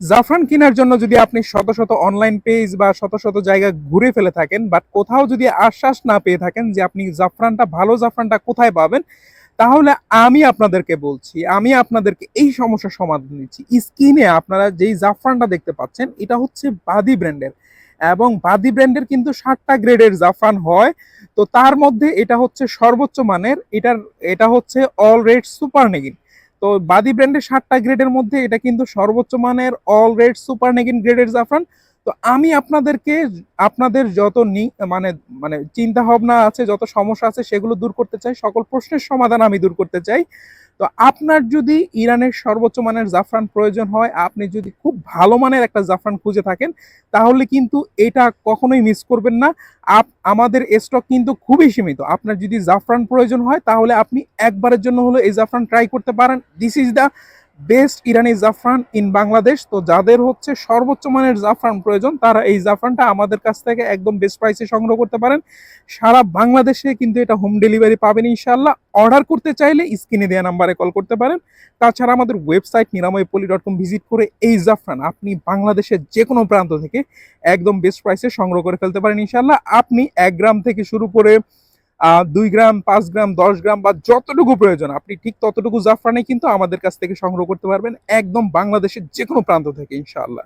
জাফরান কেনার জন্য যদি আপনি শত শত অনলাইন পেজ বা শত শত জায়গা ঘুরে ফেলে থাকেন বাট কোথাও যদি আশ্বাস না পেয়ে থাকেন যে আপনি জাফরানটা, ভালো জাফরানটা কোথায় পাবেন, তাহলে আমি আপনাদেরকে বলছি, আমি আপনাদেরকে এই সমস্যার সমাধান দিচ্ছি। স্ক্রিনে আপনারা যেই জাফরানটা দেখতে পাচ্ছেন, এটা হচ্ছে বাদি ব্র্যান্ডের। এবং বাদি ব্র্যান্ডের কিন্তু ষাটটা গ্রেডের জাফরান হয়। তো তার মধ্যে এটা হচ্ছে সর্বোচ্চ মানের, এটার, এটা হচ্ছে অল রেড সুপার নেগিন তো বাদি ব্র্যান্ডের সাতটা গ্রেডের মধ্যে, এটা কিন্তু সর্বোচ্চ মানের অল রেড সুপার নেগিন গ্রেডের জাফরান। তো আমি আপনাদেরকে, আপনাদের যত মানে মানে চিন্তা ভাবনা আছে, যত সমস্যা আছে, সেগুলো দূর করতে চাই, সকল প্রশ্নের সমাধান আমি দূর করতে চাই। তো আপনার যদি ইরানের সর্বোচ্চ মানের জাফরান প্রয়োজন হয়, আপনি যদি খুব ভালো মানের একটা জাফরান খুঁজে থাকেন, তাহলে কিন্তু এটা কখনোই মিস করবেন না। আপ আমাদের স্টক কিন্তু খুবই সীমিত। আপনার যদি জাফরান প্রয়োজন হয়, তাহলে আপনি একবারের জন্য হলো এই জাফরান ট্রাই করতে পারেন। দিস ইজ দ্য বেস্ট ইরানি জাফরান ইন বাংলাদেশ। তো যাদের হচ্ছে সর্বোচ্চ মানের জাফরান প্রয়োজন, তারা এই জাফরানটা আমাদের কাছ থেকে একদম বেস্ট প্রাইসে সংগ্রহ করতে পারেন। সারা বাংলাদেশে কিন্তু এটা হোম ডেলিভারি পাবেন ইনশাল্লাহ অর্ডার করতে চাইলে স্ক্রিনে দেওয়া নাম্বারে কল করতে পারেন। তাছাড়া আমাদের ওয়েবসাইট নিরাময় পলি ডট কম ভিজিট করে এই জাফরান আপনি বাংলাদেশের যে কোনো প্রান্ত থেকে একদম বেস্ট প্রাইসে সংগ্রহ করে ফেলতে পারেন ইনশাল্লাহ আপনি এক গ্রাম থেকে শুরু করে দুই গ্রাম, পাঁচ গ্রাম, দশ গ্রাম বা যতটুকু প্রয়োজন, আপনি ঠিক ততটুকু জাফরানে কিন্তু আমাদের কাছ থেকে সংগ্রহ করতে পারবেন একদম বাংলাদেশের যে কোনো প্রান্ত থেকে, ইনশাআল্লাহ।